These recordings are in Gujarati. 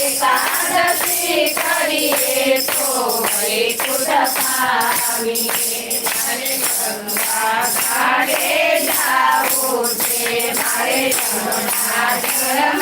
એકાદશી કરીએ તો વૈકુંઠ પામીએ મારે ગંગા ઘાટે જાવું છે મારે ગંગા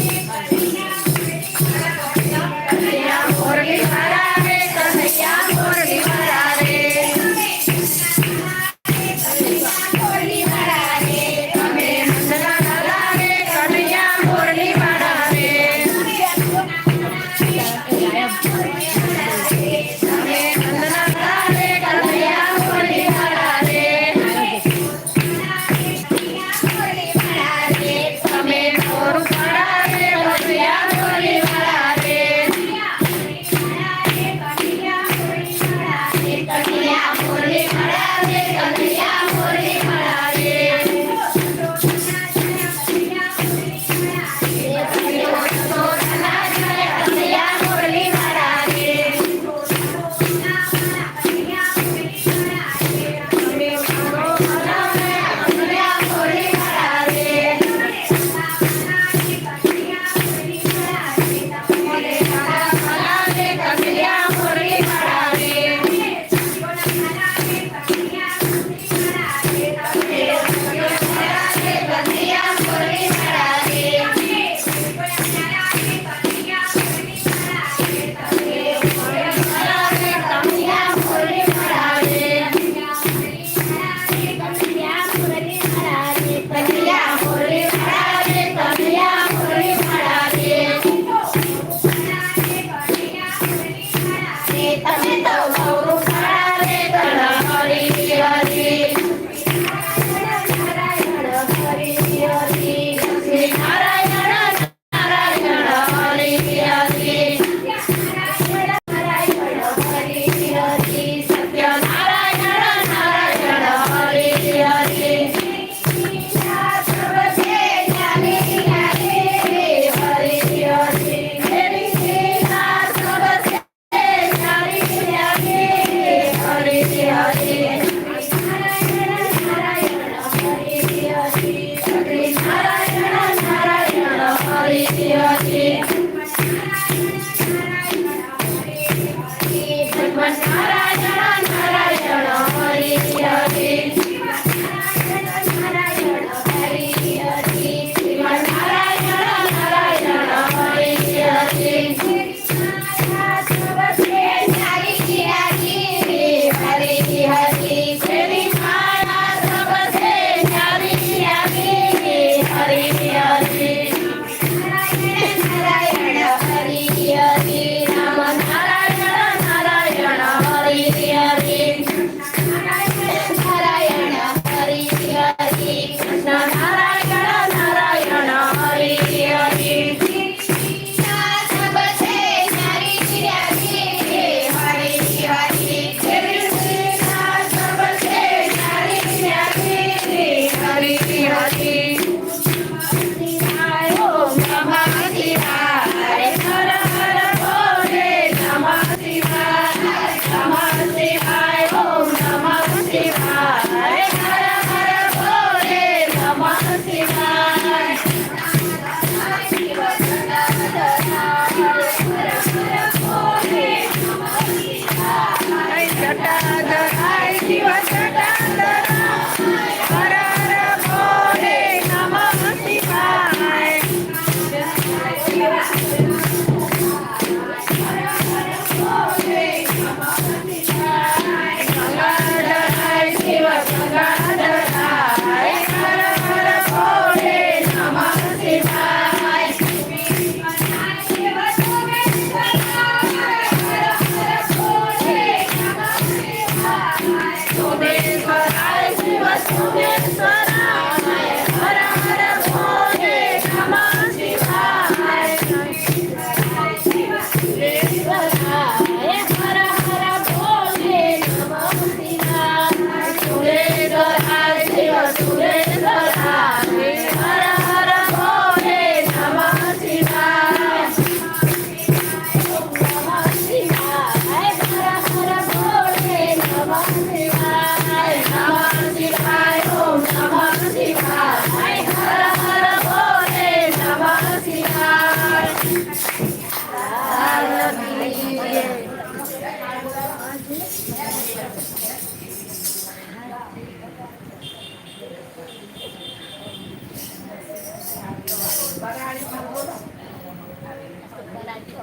हरे हर हर भोले नमः शिवाय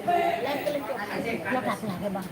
那干什么去吧。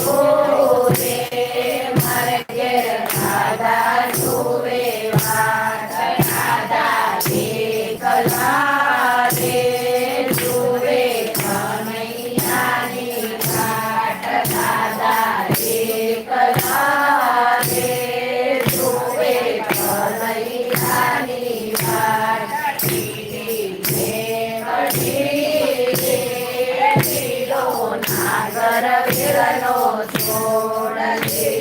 Господь. ભૂમિયા એકલા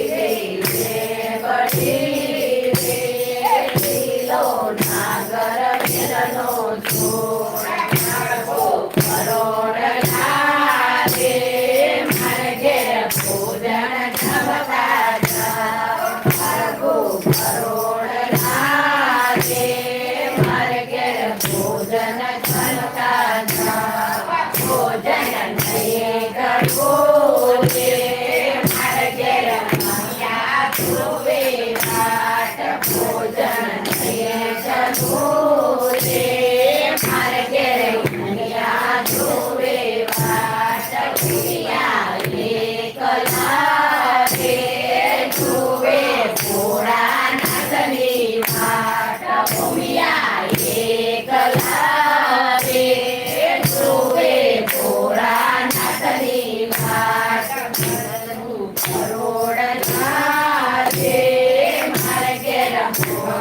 Yeah.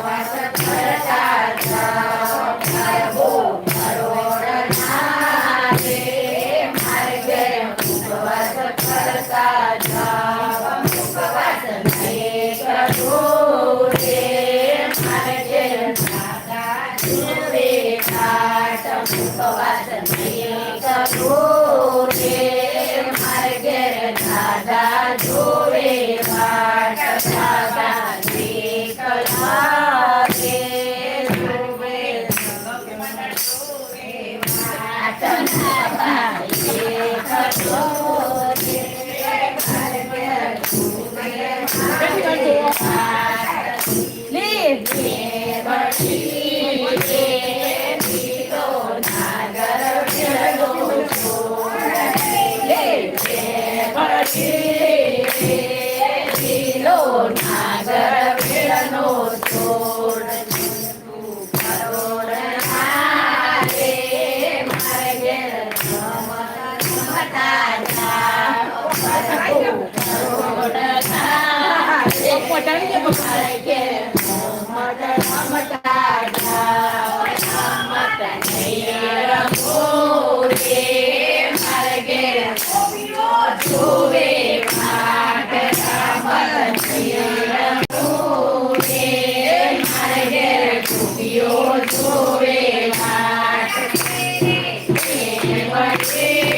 see.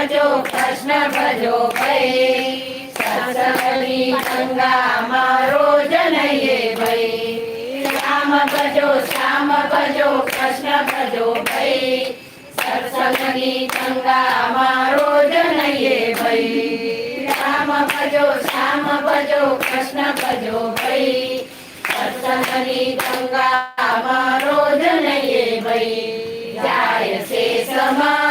ભજો, કૃષ્ણ ભજો ભાઈ. સસરી ગંગા મારો જનયે ભાઈ. શ્યામ ભજો શ્યામ ભજો, કૃષ્ણ ભજો ભાઈ. સત્સંગની ગંગા મારો જનયે ભાઈ. શ્યામ ભજો શ્યામ ભજો, કૃષ્ણ ભજો ભાઈ. સત્સંગની ગંગા મારો જનયે ભાઈ. જાય છે સમાય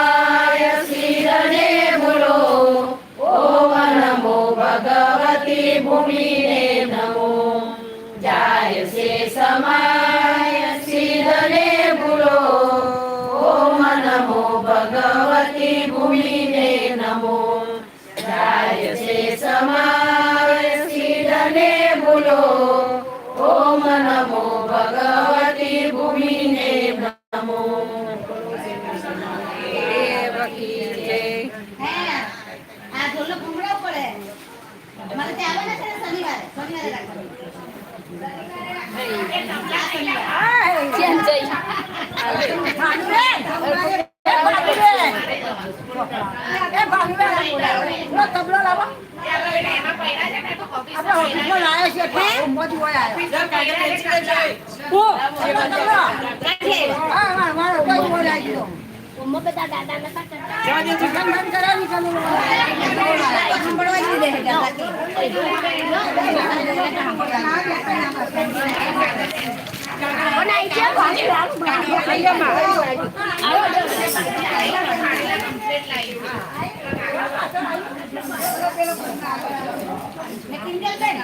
से समावे सीधने बोलो ओम नमो भगवती भूमि ने नमो শনিবার નમો ભગવતી ભૂમિને નમો દેવકી જય. હે આ ઢોલનો ઘૂંઘરો પડે મારે ત્યાં આવવાના છે ને શનિવારે શનિવારે રાખવાનું કિંજલ બેન